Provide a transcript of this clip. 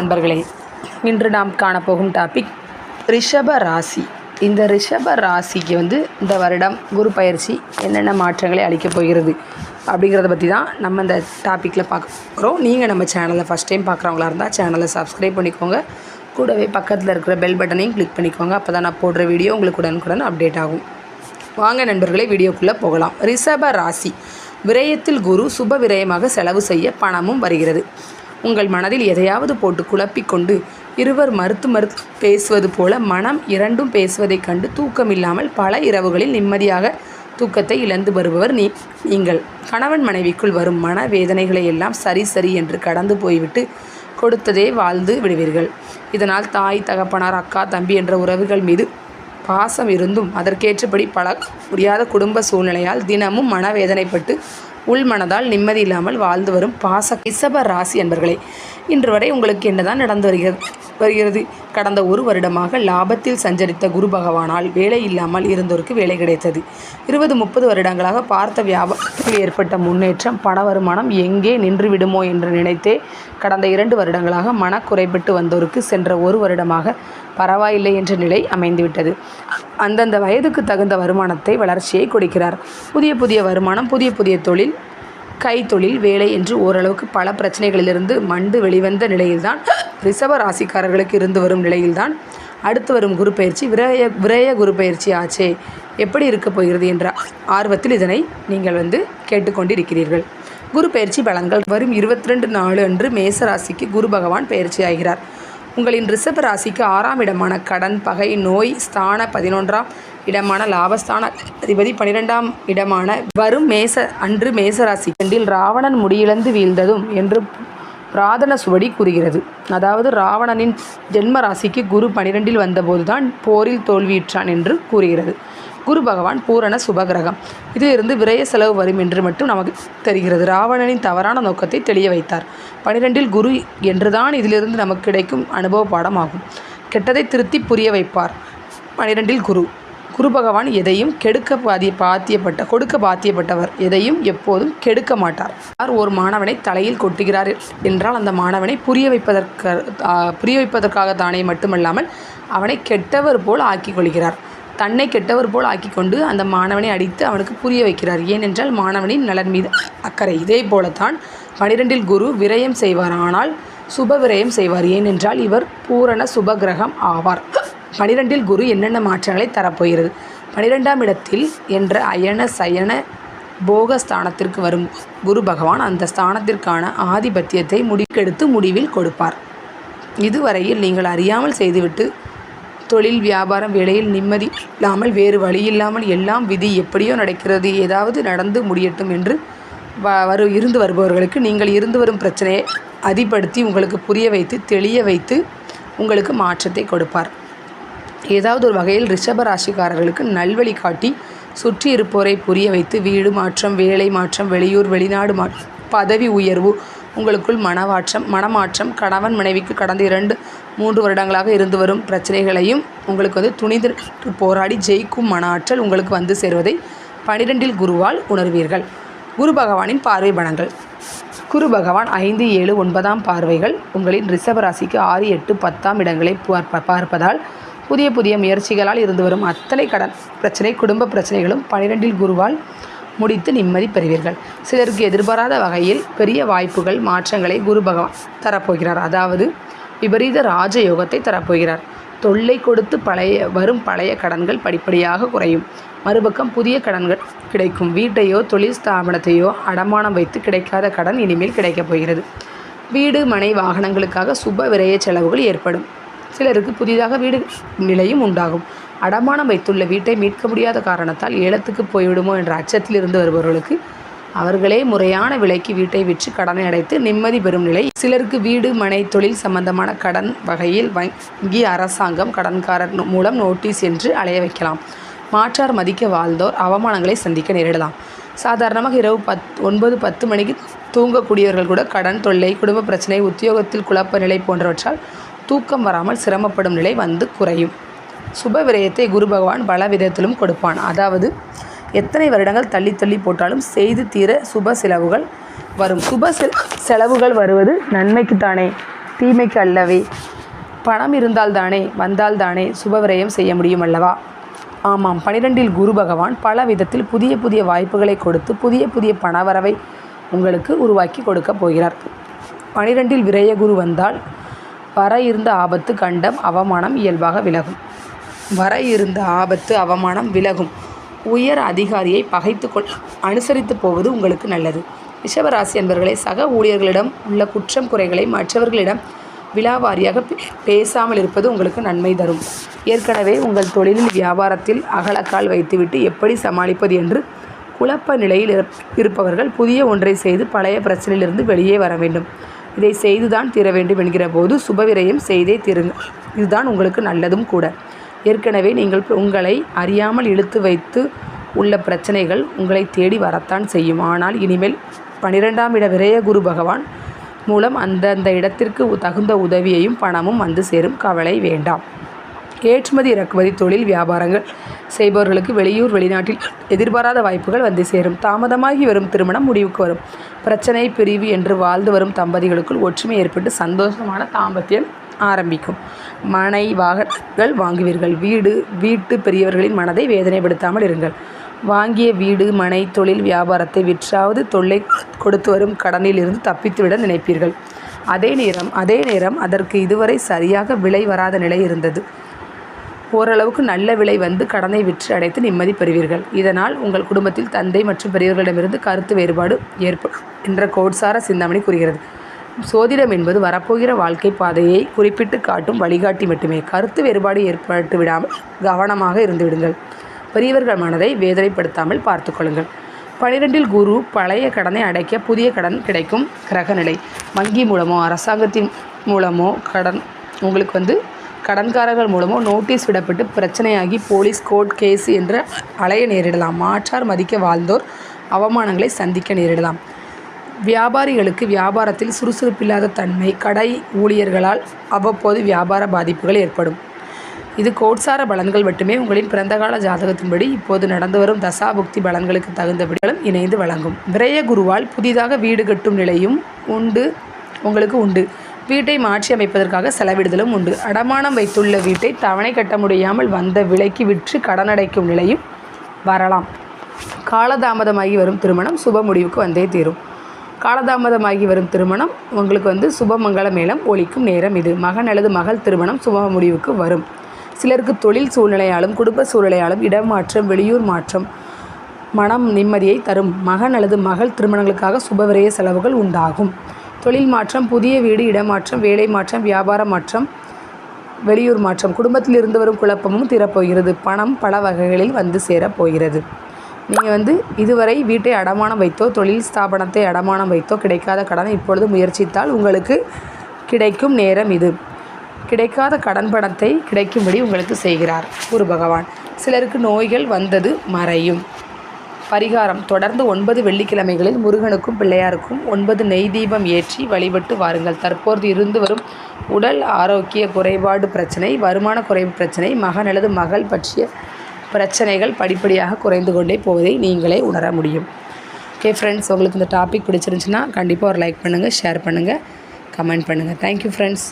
நண்பர்களே இன்று நாம் காணப்போகும் டாபிக் ரிஷப ராசி. இந்த ரிஷப ராசிக்கு வந்து இந்த வருடம் குரு பயிற்சி என்னென்ன மாற்றங்களை அளிக்கப் போகிறது அப்படிங்கிறத பற்றி தான் நம்ம இந்த டாப்பிக்கில் பார்க்க போகிறோம் நீங்கள் நம்ம சேனலை ஃபஸ்ட் டைம் பார்க்குறவங்களா இருந்தால் சேனலை சப்ஸ்கிரைப் பண்ணிக்கோங்க. கூடவே பக்கத்தில் இருக்கிற பெல் பட்டனையும் கிளிக் பண்ணிக்கோங்க. அப்போ தான் நான் போடுற வீடியோ உங்களுக்கு உடனுக்குடன் அப்டேட் ஆகும். வாங்க நண்பர்களே வீடியோக்குள்ளே போகலாம். ரிஷப ராசி. விரயத்தில் குரு சுப விரயமாக செலவு செய்ய பணமும் வருகிறது. உங்கள் மனதில் எதையாவது போட்டு குழப்பிக்கொண்டு இருவர் மறுத்து மறுத்து பேசுவது போல மனம் இரண்டும் பேசுவதைக் கண்டு தூக்கமில்லாமல் பல இரவுகளில் நிம்மதியாக தூக்கத்தை இழந்து வருபவர் நீ நீங்கள். கணவன் மனைவிக்குள் வரும் மன வேதனைகளை எல்லாம் சரி சரி என்று கடந்து போய்விட்டு கொடுத்ததே வாழ்ந்து விடுவீர்கள். இதனால் தாய் தகப்பனார் அக்கா தம்பி என்ற உறவுகள் மீது பாசம் இருந்தும் அதற்கேற்றபடி பல முடியாத குடும்ப சூழ்நிலையால் தினமும் மனவேதனைப்பட்டு உள்மனதால் நிம்மதி இல்லாமல் வாழ்ந்து வரும் பாச ரிஷப ராசி என்பர்களே இன்று வரை உங்களுக்கு என்னதான் நடந்து வருகிறது வருகிறது? கடந்த ஒரு வருடமாக லாபத்தில் சஞ்சரித்த குரு பகவானால் வேலை இல்லாமல் இருந்தோருக்கு வேலை கிடைத்தது. இருபது முப்பது வருடங்களாக பார்த்த வியாபாரத்தில் ஏற்பட்ட முன்னேற்றம் பண வருமானம் எங்கே நின்று விடுமோ என்று நினைத்தே கடந்த இரண்டு வருடங்களாக மனக்குறைபட்டு வந்தோருக்கு சென்ற ஒரு வருடமாக பரவாயில்லை என்ற நிலை அமைந்துவிட்டது. அந்தந்த வயதுக்கு தகுந்த வருமானத்தை வளர்ச்சியை கொடுக்கிறார். புதிய புதிய வருமானம் புதிய புதிய தொழில் கைத்தொழில் வேலை என்று ஓரளவுக்கு பல பிரச்சனைகளிலிருந்து மண்டு வெளிவந்த நிலையில்தான் ரிசவ ராசிக்காரர்களுக்கு இருந்து வரும் நிலையில்தான் அடுத்து வரும் குரு பயிற்சி விரய விரய குரு பயிற்சி ஆச்சே. எப்படி இருக்கப் போகிறது என்ற ஆர்வத்தில் இதனை நீங்கள் வந்து கேட்டுக்கொண்டிருக்கிறீர்கள். குரு பயிற்சி பலன்கள் வரும் இருபத்தி ரெண்டு நாலு அன்று மேச ராசிக்கு குரு பகவான் பயிற்சி ஆகிறார். உங்களின் ரிஷப ராசிக்கு ஆறாம் இடமான கடன் பகை நோய் ஸ்தான பதினொன்றாம் இடமான லாபஸ்தான அதிபதி பனிரெண்டாம் இடமான வரும் மேச அன்று மேசராசி. கண்டில் ராவணன் முடியிழந்து வீழ்ந்ததும் என்று பிராதன சுவடி கூறுகிறது. அதாவது ராவணனின் ஜென்ம ராசிக்கு குரு பனிரெண்டில் வந்தபோதுதான் போரில் தோல்வியுற்றான் என்று கூறுகிறது. குரு பகவான் பூரண சுபகிரகம். இதிலிருந்து விரய செலவு வரும் என்று மட்டும் நமக்கு தெரிகிறது. ராவணனின் தவறான நோக்கத்தை தெளிய வைத்தார். பனிரெண்டில் குரு என்றுதான் இதிலிருந்து நமக்கு கிடைக்கும் அனுபவ பாடமாகும். கெட்டதை திருத்தி புரிய வைப்பார். பனிரெண்டில் குரு. குரு பகவான் எதையும் கெடுக்க பாதிய பாத்தியப்பட்ட கொடுக்க பாத்தியப்பட்டவர் எதையும் எப்போதும் கெடுக்க மாட்டார். யார் ஒரு மாணவனை தலையில் கொட்டுகிறார் என்றால் அந்த மாணவனை புரிய வைப்பதற்கு புரிய வைப்பதற்காக தானே மட்டுமல்லாமல் அவனை கெட்டவர் போல் ஆக்கிக் கொள்கிறார். தன்னை கெட்டவர் போல் ஆக்கிக்கொண்டு அந்த மாணவனை அடித்து அவனுக்கு புரிய வைக்கிறார். ஏனென்றால் மாணவனின் நலன் மீது அக்கறை. இதே போலத்தான் பனிரெண்டில் குரு விரயம் செய்வார். ஆனால் சுப விரயம் செய்வார். ஏனென்றால் இவர் பூரண சுப கிரகம் ஆவார். பனிரெண்டில் குரு என்னென்ன மாற்றங்களை தரப்போகிறது? பனிரெண்டாம் இடத்தில் என்ற அயன சயன போக ஸ்தானத்திற்கு வரும் குரு பகவான் அந்த ஸ்தானத்திற்கான ஆதிபத்தியத்தை முடிக்கெடுத்து முடிவில் கொடுப்பார். இதுவரையில் நீங்கள் அறியாமல் செய்துவிட்டு தொழில் வியாபாரம் வேலையில் நிம்மதி இல்லாமல் வேறு வழி இல்லாமல் எல்லாம் விதி எப்படியோ நடக்கிறது. ஏதாவது நடந்து முடியட்டும் என்று வ வரு இருந்து வருபவர்களுக்கு நீங்கள் இருந்து வரும் பிரச்சனையை அதிப்படுத்தி உங்களுக்கு புரிய வைத்து தெளிய வைத்து உங்களுக்கு மாற்றத்தை கொடுப்பார். ஏதாவது ஒரு வகையில் ரிஷப ராசிக்காரர்களுக்கு நல்வழி காட்டி சுற்றி இருப்போரை புரிய வைத்து வீடு மாற்றம் வேலை மாற்றம் வெளியூர் வெளிநாடு மா பதவி உயர்வு உங்களுக்குள் மனவாற்றம் மனமாற்றம் கணவன் மனைவிக்கு கடந்த இரண்டு மூன்று வருடங்களாக இருந்து வரும் பிரச்சனைகளையும் உங்களுக்கு வந்து துணிந்து போராடி ஜெயிக்கும் மன ஆற்றல் உங்களுக்கு வந்து சேருவதை பனிரெண்டில் குருவால் உணர்வீர்கள். குரு பகவானின் பார்வை பணங்கள் குரு பகவான் ஐந்து ஏழு ஒன்பதாம் பார்வைகள் உங்களின் ரிஷபராசிக்கு ஆறு எட்டு பத்தாம் இடங்களை பார்ப்பதால் புதிய புதிய முயற்சிகளால் இருந்து வரும் அத்தனை கடன் பிரச்சனை குடும்ப பிரச்சனைகளும் பனிரெண்டில் குருவால் முடித்து நிம்மதி பெறுவீர்கள். சிலருக்கு எதிர்பாராத வகையில் பெரிய வாய்ப்புகள் மாற்றங்களை குரு பகவான் தரப்போகிறார். அதாவது விபரீத ராஜயோகத்தை தரப்போகிறார். தொல்லை கொடுத்து பழைய வரும் பழைய கடன்கள் படிப்படியாக குறையும். மறுபக்கம் புதிய கடன்கள் கிடைக்கும். வீட்டையோ தொழில் ஸ்தாபனத்தையோ அடமானம் வைத்து கிடைக்காத கடன் இனிமேல் கிடைக்கப் போகிறது. வீடு மனை வாகனங்களுக்காக சுப விரைய செலவுகள் ஏற்படும். சிலருக்கு புதிதாக வீடு நிலையும் உண்டாகும். அடமானம் வைத்துள்ள வீட்டை மீட்க முடியாத காரணத்தால் ஏலத்துக்கு போய்விடுமோ என்ற அச்சத்தில் இருந்து வருபவர்களுக்கு அவர்களே முறையான விலைக்கு வீட்டை விற்று கடனை அடைத்து நிம்மதி பெறும் நிலை. சிலருக்கு வீடு மனை தொழில் சம்பந்தமான கடன் வகையில் வங்கி அரசாங்கம் கடன்காரர் மூலம் நோட்டீஸ் என்று அலைய வைக்கலாம். மாற்றார் மதிக்க வாழ்ந்தோர் அவமானங்களை சந்திக்க நேரிடலாம். சாதாரணமாக இரவு பத் ஒன்பது பத்து மணிக்கு தூங்கக்கூடியவர்கள் கூட கடன் தொல்லை குடும்ப பிரச்சனை உத்தியோகத்தில் குழப்ப நிலை போன்றவற்றால் தூக்கம் வராமல் சிரமப்படும் நிலை வந்து குறையும். சுப விரயத்தை குரு பகவான் பல விதத்திலும் கொடுப்பான். அதாவது எத்தனை வருடங்கள் தள்ளி தள்ளி போட்டாலும் செய்து தீர சுப செலவுகள் வரும். சுப செ- செலவுகள் வருவது நன்மைக்குத்தானே தீமைக்கு அல்லவே. பணம் இருந்தால் தானே வந்தால் தானே சுபவிரயம் செய்ய முடியும் அல்லவா? ஆமாம் பனிரெண்டில் குரு பகவான் பல விதத்தில் புதிய புதிய வாய்ப்புகளை கொடுத்து புதிய புதிய பணவரவை உங்களுக்கு உருவாக்கி கொடுக்க போகிறார். பனிரெண்டில் விரய குரு வந்தால் வர இருந்த ஆபத்து கண்டம் அவமானம் இயல்பாக விலகும். வர இருந்த ஆபத்து அவமானம் விலகும். உயர் அதிகாரியை பகைத்து கொள் அனுசரித்து போவது உங்களுக்கு நல்லது. ரிஷபராசி அன்பர்களே சக ஊழியர்களிடம் உள்ள குற்றம் குறைகளை மற்றவர்களிடம் விழாவாரியாக பே- பேசாமல் இருப்பது உங்களுக்கு நன்மை தரும். ஏற்கனவே உங்கள் தொழிலில் வியாபாரத்தில் அகலக்கால் வைத்துவிட்டு எப்படி சமாளிப்பது என்று குழப்ப நிலையில் இருப்- இருப்பவர்கள் புதிய ஒன்றை செய்து பழைய பிரச்சனையிலிருந்து வெளியே வர வேண்டும். இதை செய்துதான் தீர வேண்டும் என்கிற போது சுபவிரயம் செய்தே தீருங்கள். இதுதான் உங்களுக்கு நல்லதும் கூட. ஏற்கனவே நீங்கள் உங்களை அறியாமல் இழுத்து வைத்து உள்ள பிரச்சனைகள் உங்களை தேடி வரத்தான் செய்யும். ஆனால் இனிமேல் பனிரெண்டாம் இட விரய குரு பகவான் மூலம் அந்தந்த இடத்திற்கு தகுந்த உதவியையும் பணமும் வந்து சேரும். கவலை வேண்டாம். ஏற்றுமதி இறக்குமதி தொழில் வியாபாரங்கள் செய்பவர்களுக்கு வெளியூர் வெளிநாட்டில் எதிர்பாராத வாய்ப்புகள் வந்து சேரும். தாமதமாகி வரும் திருமணம் முடிவுக்கு வரும். பிரச்சனை பிரிவு என்று வாழ்ந்து வரும் தம்பதிகளுக்குள் ஒற்றுமை ஏற்பட்டு சந்தோஷமான தாம்பத்தியம் ஆரம்பிக்கும். மனை வாகனங்கள் வாங்குவீர்கள். வீடு வீட்டு பெரியவர்களின் மனதை வேதனைப்படுத்தாமல் இருங்கள். வாங்கிய வீடு மனை தொழில் வியாபாரத்தை விற்றாவது தொல்லை கொடுத்து வரும் கடனில் இருந்து தப்பித்துவிட நினைப்பீர்கள். அதே நேரம் அதே நேரம் அதற்கு இதுவரை சரியாக விலை வராத நிலை இருந்தது. ஓரளவுக்கு நல்ல விலை வந்து கடனை விற்று அடைத்து நிம்மதி பெறுவீர்கள். இதனால் உங்கள் குடும்பத்தில் தந்தை மற்றும் பெரியவர்களிடமிருந்து கருத்து வேறுபாடு ஏற்படும் என்ற கோட்சார சிந்தாமணி கூறுகிறது. சோதிடம் என்பது வரப்போகிற வாழ்க்கை பாதையை குறிப்பிட்டு காட்டும் வழிகாட்டி மட்டுமே. கருத்து வேறுபாடு ஏற்பட்டு விடாமல் கவனமாக இருந்து விடுங்கள். பெரியவர்கள் மனதை வேதனைப்படுத்தாமல் பார்த்து கொள்ளுங்கள். பனிரெண்டில் குரு பழைய கடனை அடைக்க புதிய கடன் கிடைக்கும் கிரகநிலை. வங்கி மூலமோ அரசாங்கத்தின் மூலமோ கடன் உங்களுக்கு வந்து கடன்காரர்கள் மூலமோ நோட்டீஸ் விடப்பட்டு பிரச்சனையாகி போலீஸ் கோர்ட் கேஸ் என்று அலைய நேரிடலாம். மாற்றார் மதிக்க வாழ்ந்தோர் அவமானங்களை சந்திக்க நேரிடலாம். வியாபாரிகளுக்கு வியாபாரத்தில் சுறுசுறுப்பில்லாத தன்மை கடை ஊழியர்களால் அவ்வப்போது வியாபார பாதிப்புகள் ஏற்படும். இது கோட்சார பலன்கள் மட்டுமே. உங்களின் பிறந்தகால ஜாதகத்தின்படி இப்போது நடந்து வரும் தசாபுக்தி பலன்களுக்கு தகுந்தபடிகளும் இணைந்து வழங்கும். விரய குருவால் புதிதாக வீடு கட்டும் நிலையும் உண்டு உங்களுக்கு உண்டு. வீட்டை மாற்றி அமைப்பதற்காக செலவிடுதலும் உண்டு. அடமானம் வைத்துள்ள வீட்டை தவணை கட்ட முடியாமல் வந்த விலைக்கு விற்று கடனடைக்கும் நிலையும் வரலாம். காலதாமதமாகி வரும் திருமணம் சுப முடிவுக்கு வந்தே தீரும். காலதாமதமாகி வரும் திருமணம் உங்களுக்கு வந்து சுபமங்கல மேளம் ஒழிக்கும் நேரம் இது. மகன் அல்லது மகள் திருமணம் சுப முடிவுக்கு வரும். சிலருக்கு தொழில் சூழ்நிலையாலும் குடும்ப சூழ்நிலையாலும் இடமாற்றம் வெளியூர் மாற்றம் மனம் நிம்மதியை தரும். மகன் அல்லது மகள் திருமணங்களுக்காக சுபவிரய செலவுகள் உண்டாகும். தொழில் மாற்றம் புதிய வீடு இடமாற்றம் வேலை மாற்றம் வியாபார மாற்றம் வெளியூர் மாற்றம் குடும்பத்தில் இருந்து வரும் குழப்பமும் தீரப்போகிறது. பணம் பல வகைகளில் வந்து சேரப் போகிறது நீங்கள் வந்து இதுவரை வீட்டை அடமானம் வைத்தோ தொழில் ஸ்தாபனத்தை அடமானம் வைத்தோ கிடைக்காத கடனை இப்பொழுது முயற்சித்தால் உங்களுக்கு கிடைக்கும் நேரம் இது. கிடைக்காத கடன் பணத்தை கிடைக்கும்படி உங்களுக்கு செய்கிறார் குரு பகவான். சிலருக்கு நோய்கள் வந்தது மறையும். பரிகாரம் தொடர்ந்து ஒன்பது வெள்ளிக்கிழமைகளில் முருகனுக்கும் பிள்ளையாருக்கும் ஒன்பது நெய் தீபம் ஏற்றி வழிபட்டு வாருங்கள். தற்போது இருந்து வரும் உடல் ஆரோக்கிய குறைபாடு பிரச்சனை வருமான குறைவு பிரச்சனை மகன் அல்லது மகள் பற்றிய பிரச்சனைகள் படிப்படியாக குறைந்து கொண்டே போவதை நீங்களே உணர முடியும். ஓகே ஃப்ரெண்ட்ஸ் உங்களுக்கு இந்த டாபிக் பிடிச்சிருந்துச்சுன்னா கண்டிப்பாக ஒரு லைக் பண்ணுங்கள் ஷேர் பண்ணுங்கள் கமெண்ட் பண்ணுங்கள் தேங்க்யூ ஃப்ரெண்ட்ஸ்